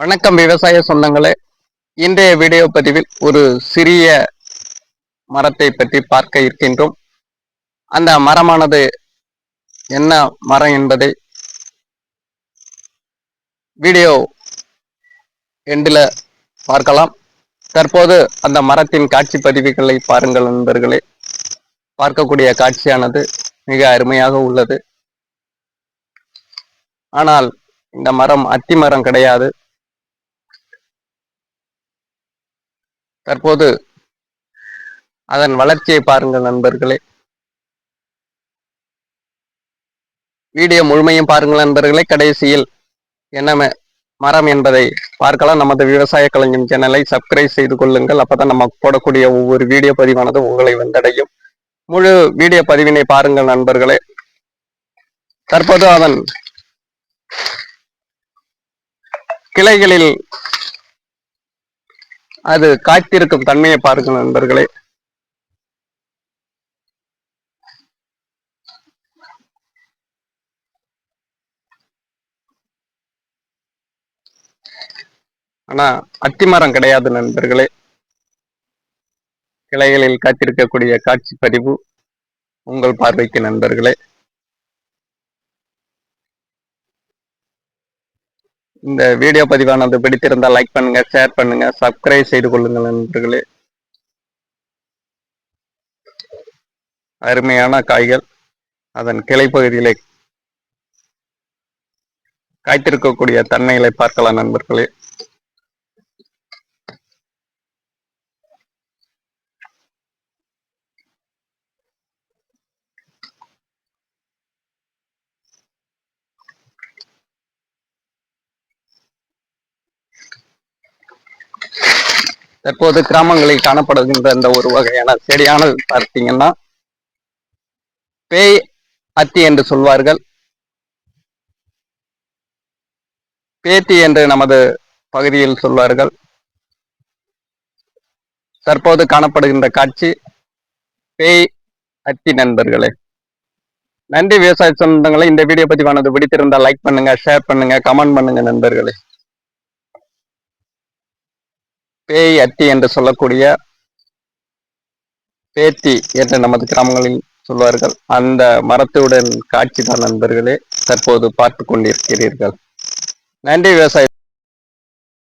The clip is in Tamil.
வணக்கம் விவசாய சொந்தங்களே. இன்றைய வீடியோ பதிவில் ஒரு சிறிய மரத்தை பற்றி பார்க்க இருக்கின்றோம். அந்த மரமானது என்ன மரம் என்பதை வீடியோ எண்டில் பார்க்கலாம். தற்போது அந்த மரத்தின் காட்சி பதிவுகளை பாருங்கள் நண்பர்களே. பார்க்கக்கூடிய காட்சியானது மிக அருமையாக உள்ளது. ஆனால் இந்த மரம் அத்தி மரம் கிடையாது. தற்போது அதன் வளர்ச்சியை பாருங்கள் நண்பர்களே. வீடியோ முழுமையும் பாருங்கள் நண்பர்களே. கடைசியில் என்ன மரம் என்பதை பார்க்கலாம். நமது விவசாய கலைஞன் சேனலை சப்ஸ்கிரைப் செய்து கொள்ளுங்கள். அப்பதான் நம்ம போடக்கூடிய ஒவ்வொரு வீடியோ பதிவானது உங்களை வந்தடையும். முழு வீடியோ பதிவினை பாருங்கள் நண்பர்களே. தற்போது அதன் கிளைகளில் அது காத்திருக்கும் தன்மையை பாருங்கள் நண்பர்களே. ஆனா அத்திமரம் கிடையாது நண்பர்களே. கிளைகளில் காத்திருக்கக்கூடிய காட்சி பதிவு உங்கள் பார்வைக்கு நண்பர்களே. இந்த வீடியோ பதிவானது பிடித்திருந்தால் லைக் பண்ணுங்க ஷேர் பண்ணுங்க சப்ஸ்கிரைப் செய்து கொள்ளுங்கள் நண்பர்களே. அருமையான காய்கள் அதன் கிளை பகுதியிலே காய்த்திருக்கக்கூடிய தன்மைகளை பார்க்கலாம் நண்பர்களே. தற்போது கிராமங்களில் காணப்படுகின்ற இந்த ஒரு வகையான செடியானது பார்த்தீங்கன்னா பேய் அத்தி என்று சொல்வார்கள். பேத்தி என்று நமது பகுதியில் சொல்வார்கள். தற்போது காணப்படுகின்ற காட்சி பேய் அத்தி நண்பர்களே. நன்றி விவசாய சொந்தங்களை இந்த வீடியோ பதிவானது பிடித்திருந்தால் லைக் பண்ணுங்க ஷேர் பண்ணுங்க கமெண்ட் பண்ணுங்க நண்பர்களே. பேய் அத்தி என்று சொல்லக்கூடிய பேத்தி என்று நமது கிராமங்களில் சொல்வார்கள். அந்த மரத்துடன் காட்சி தான் நண்பர்களே தற்போது பார்த்து கொண்டிருக்கிறீர்கள். நன்றி விவசாய.